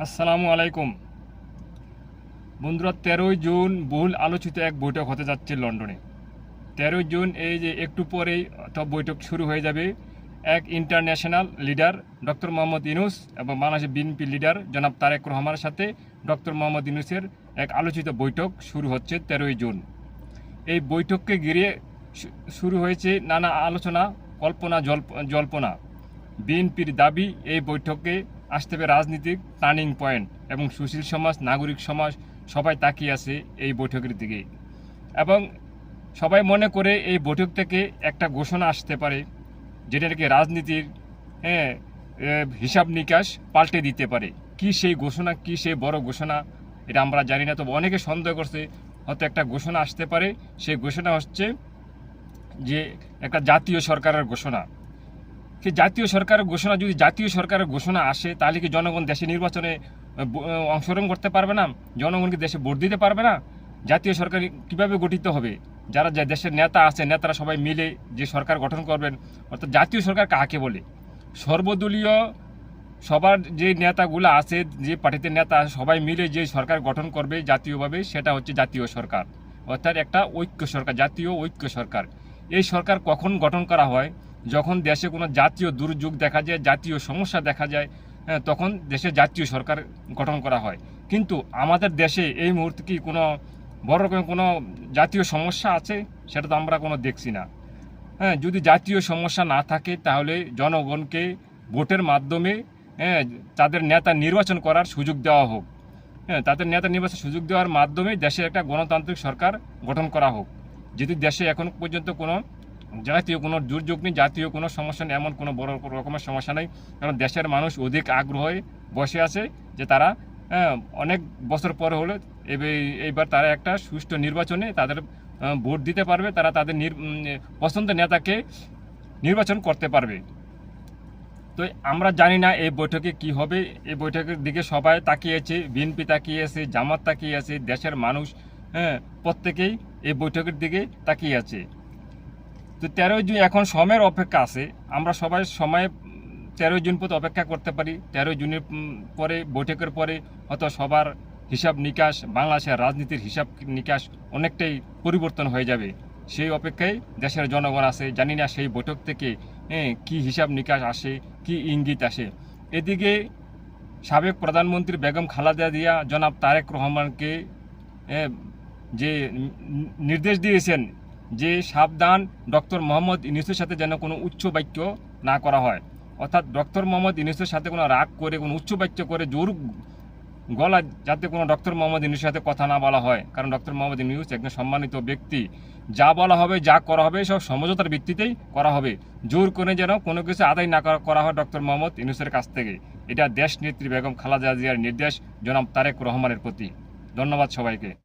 আসসালামু আলাইকুম। বন্ধুরা, তেরোই জুন বহুল আলোচিত এক বৈঠক হতে যাচ্ছে লন্ডনে। তেরোই জুন, এই যে একটু পরেই তো বৈঠক শুরু হয়ে যাবে। এক international leader, doctor Mohammad Yunus এবং বাংলাদেশের বিএনপি লিডার জনাব তারেক রহমানের সাথে ডক্টর মোহাম্মদ ইনুসের এক আলোচিত বৈঠক শুরু হচ্ছে তেরোই জুন। এই বৈঠককে ঘিরে শুরু হয়েছে নানা আলোচনা, কল্পনা, জল্প, জল্পনা। বিএনপির দাবি, এই বৈঠকে আসতে হবে রাজনীতিক টার্নিং পয়েন্ট এবং সুশীল সমাজ, নাগরিক সমাজ সবাই তাকিয়ে আছে এই বৈঠকের দিকে। এবং সবাই মনে করে এই বৈঠক থেকে একটা ঘোষণা আসতে পারে, যেটা নাকি রাজনীতির হ্যাঁ হিসাব নিকাশ পাল্টে দিতে পারে। কি সেই ঘোষণা, কি সেই বড় ঘোষণা, এটা আমরা জানি না, তবে অনেকে সন্দেহ করছে হয়তো একটা ঘোষণা আসতে পারে। সেই ঘোষণা হচ্ছে যে একটা জাতীয় সরকারের ঘোষণা। কি জাতীয় সরকারের ঘোষণা, যদি জাতীয় সরকারের ঘোষণা আসে, তাহলে কি জনগণ দেশে নির্বাচনে অংশগ্রহণ করতে পারবে না? জনগণকে দেশে ভোট দিতে পারবে না? জাতীয় সরকার কীভাবে গঠিত হবে? যারা দেশের নেতা আছে, নেতারা সবাই মিলে যে সরকার গঠন করবেন, অর্থাৎ জাতীয় সরকার কাকে বলে? সর্বদলীয় সবার যে নেতাগুলো আছে, যে পার্টিতে নেতা সবাই মিলে যে সরকার গঠন করবে জাতীয়ভাবে, সেটা হচ্ছে জাতীয় সরকার। অর্থাৎ একটা ঐক্য সরকার, জাতীয় ঐক্য সরকার। এই সরকার কখন গঠন করা হয়? যখন দেশে কোনো জাতীয় দুর্যোগ দেখা যায় জাতীয় সমস্যা দেখা যায় হ্যাঁ, তখন দেশে জাতীয় সরকার গঠন করা হয়। কিন্তু আমাদের দেশে এই মুহূর্তে কি কোনো বড় রকমের কোনো জাতীয় সমস্যা আছে? সেটা তো আমরা কোনো দেখছি না। হ্যাঁ যদি জাতীয় সমস্যা না থাকে তাহলে জনগণকে ভোটের মাধ্যমে হ্যাঁ তাদের নেতা নির্বাচন করার সুযোগ দেওয়া হোক। হ্যাঁ তাদের নেতা নির্বাচন সুযোগ দেওয়ার মাধ্যমে দেশে একটা গণতান্ত্রিক সরকার গঠন করা হোক। যদি দেশে এখন পর্যন্ত কোনো জাতীয় কোনো দুর্যোগ নেই জাতীয় কোনো সমস্যা নেই এমন কোনো বড় রকমের সমস্যা নেই। কারণ দেশের মানুষ অধিক আগ্রহে বসে আছে যে তারা হ্যাঁ, অনেক বছর পরে হলে এইবার তারা একটা সুষ্ঠু নির্বাচনে তাদের ভোট দিতে পারবে তারা তাদের পছন্দের নেতাকে নির্বাচন করতে পারবে। তো আমরা জানি না এই বৈঠকে কি হবে। এই বৈঠকের দিকে সবাই তাকিয়েছে বিএনপি তাকিয়ে আছে জামাত তাকিয়ে আছে দেশের মানুষ হ্যাঁ প্রত্যেকেই এই বৈঠকের দিকে তাকিয়ে আছে। তো তেরোই জুন এখন সময়ের অপেক্ষা আছে। আমরা সবাই সময়ে তেরোই জুন পর্যন্ত অপেক্ষা করতে পারি। তেরোই জুনের পরে বৈঠকের পরে হয়তো সবার হিসাব নিকাশ বাংলাদেশের রাজনীতির হিসাব নিকাশ অনেকটাই পরিবর্তন হয়ে যাবে। সেই অপেক্ষায় দেশের জনগণ আছে। জানি না সেই বৈঠক থেকে হ্যাঁ, কি হিসাব নিকাশ আসে কি ইঙ্গিত আসে। এদিকে সাবেক প্রধানমন্ত্রী বেগম খালেদা জিয়া জনাব তারেক রহমানকে হ্যাঁ, যে নির্দেশ দিয়েছেন যে সাবধান ডক্টর মোহাম্মদ ইউনুসের সাথে যেন কোনো উচ্চ বাক্য না করা হয়। অর্থাৎ ডক্টর মোহাম্মদ ইউনুসের সাথে কোনো রাগ করে, কোনো উচ্চ বাক্য করে, জোর গলা যাতে কোনো ডক্টর মোহাম্মদ ইউনুসের সাথে কথা না বলা হয়। কারণ ডক্টর মোহাম্মদ ইউনুস একজন সম্মানিত ব্যক্তি। যা বলা হবে, যা করা হবে, সব সমঝোতার ভিত্তিতেই করা হবে। জোর করে যেন কোনো কিছু আদায় না করা- হয় ডক্টর মোহাম্মদ ইউনুসের কাছ থেকে। এটা দেশ নেত্রী বেগম খালেদা জিয়ার নির্দেশ, জনাব তারেক রহমানের প্রতি। ধন্যবাদ সবাইকে।